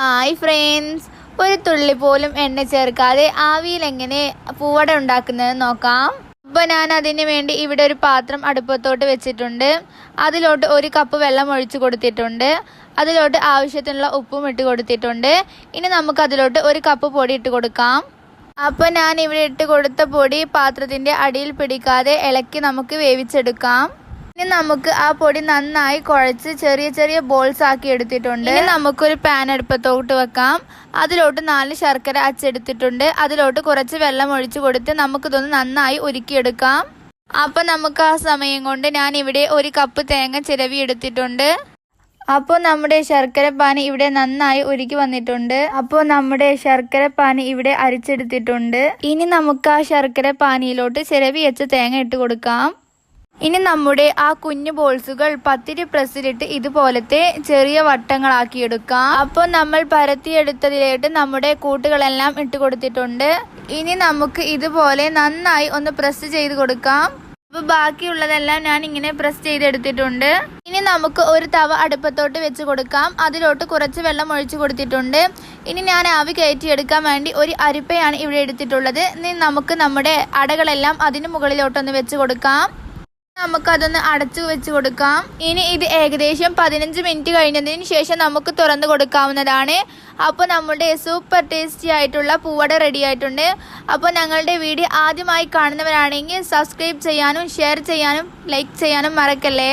Hi friends ഒരു തുള്ളി പോലും എണ്ണ ചേർക്കാതെ ആവിയിൽ എങ്ങനെ പൂവട ഉണ്ടാക്കുന്നത് നോക്കാം. അപ്പോൾ ഞാൻ അതിന് വേണ്ടി ഇവിടെ ഒരു പാത്രം അടുപ്പത്തോട്ട് വെച്ചിട്ടുണ്ട്. അതിലോട്ട് ഒരു കപ്പ് വെള്ളം ഒഴിച്ചു കൊടുത്തിട്ടുണ്ട്. അതിലോട്ട് ആവശ്യത്തിനുള്ള ഉപ്പും ഇട്ട് കൊടുത്തിട്ടുണ്ട്. ഇനി നമുക്ക് അതിലോട്ട് ഒരു കപ്പ് പൊടി ഇട്ട് കൊടുക്കാം. അപ്പോൾ ഞാൻ ഇവിടെ ഇട്ട് കൊടുത്ത പൊടി പാത്രത്തിന്റെ അടിയിൽ പിടിക്കാതെ ഇളക്കി നമുക്ക് വേവിച്ചെടുക്കാം. ഇനി നമുക്ക് ആ പൊടി നന്നായി കുഴച്ച് ചെറിയ ചെറിയ ബോൾസ് ആക്കി എടുത്തിട്ടുണ്ട്. ഇനി നമുക്കൊരു പാൻ അടുപ്പത്തോട്ട് വെക്കാം. അതിലോട്ട് നാല് ശർക്കര അച്ചെടുത്തിട്ടുണ്ട്. അതിലോട്ട് കുറച്ച് വെള്ളം ഒഴിച്ചു കൊടുത്ത് നമുക്കിതൊന്ന് നന്നായി ഉരുക്കിയെടുക്കാം. അപ്പം നമുക്ക് ആ സമയം കൊണ്ട് ഞാൻ ഇവിടെ ഒരു കപ്പ് തേങ്ങ ചിരവി എടുത്തിട്ടുണ്ട്. അപ്പോൾ നമ്മുടെ ശർക്കര പാനി ഇവിടെ നന്നായി ഒരുക്കി വന്നിട്ടുണ്ട്. അപ്പോൾ നമ്മുടെ ശർക്കര പാനി ഇവിടെ അരിച്ചെടുത്തിട്ടുണ്ട്. ഇനി നമുക്ക് ആ ശർക്കര പാനിയിലോട്ട് ചിരവി വെച്ച് തേങ്ങ ഇട്ട് കൊടുക്കാം. ഇനി നമ്മുടെ ആ കുഞ്ഞു ബോൾസുകൾ പത്തിരി പ്രസ്സിലിട്ട് ഇതുപോലത്തെ ചെറിയ വട്ടങ്ങളാക്കി എടുക്കാം അപ്പോൾ നമ്മൾ പരത്തിയെടുത്തതിലേക്ക് നമ്മുടെ കൂട്ടുകളെല്ലാം ഇട്ട് കൊടുത്തിട്ടുണ്ട്. ഇനി നമുക്ക് ഇതുപോലെ നന്നായി ഒന്ന് പ്രസ് ചെയ്ത് കൊടുക്കാം. അപ്പോൾ ബാക്കിയുള്ളതെല്ലാം ഞാൻ ഇങ്ങനെ പ്രസ് ചെയ്തെടുത്തിട്ടുണ്ട്. ഇനി നമുക്ക് ഒരു തവ അടുപ്പത്തോട്ട് വെച്ച് കൊടുക്കാം. അതിലോട്ട് കുറച്ച് വെള്ളം ഒഴിച്ചു കൊടുത്തിട്ടുണ്ട്. ഇനി ഞാൻ ആവി കയറ്റിയെടുക്കാൻ വേണ്ടി ഒരു അരിപ്പയാണ് ഇവിടെ എടുത്തിട്ടുള്ളത്. ഇനി നമുക്ക് നമ്മുടെ അടകളെല്ലാം അതിന് മുകളിലോട്ടൊന്ന് വെച്ച് കൊടുക്കാം. നമുക്കതൊന്ന് അടച്ചു വെച്ച് കൊടുക്കാം. ഇനി ഇത് ഏകദേശം പതിനഞ്ച് മിനിറ്റ് കഴിഞ്ഞതിന് ശേഷം നമുക്ക് തുറന്നു കൊടുക്കാവുന്നതാണ്. അപ്പോൾ നമ്മുടെ സൂപ്പർ ടേസ്റ്റി ആയിട്ടുള്ള പൂവട റെഡി ആയിട്ടുണ്ട്. അപ്പോൾ ഞങ്ങളുടെ വീഡിയോ ആദ്യമായി കാണുന്നവരാണെങ്കിൽ സബ്സ്ക്രൈബ് ചെയ്യാനും ഷെയർ ചെയ്യാനും ലൈക്ക് ചെയ്യാനും മറക്കല്ലേ?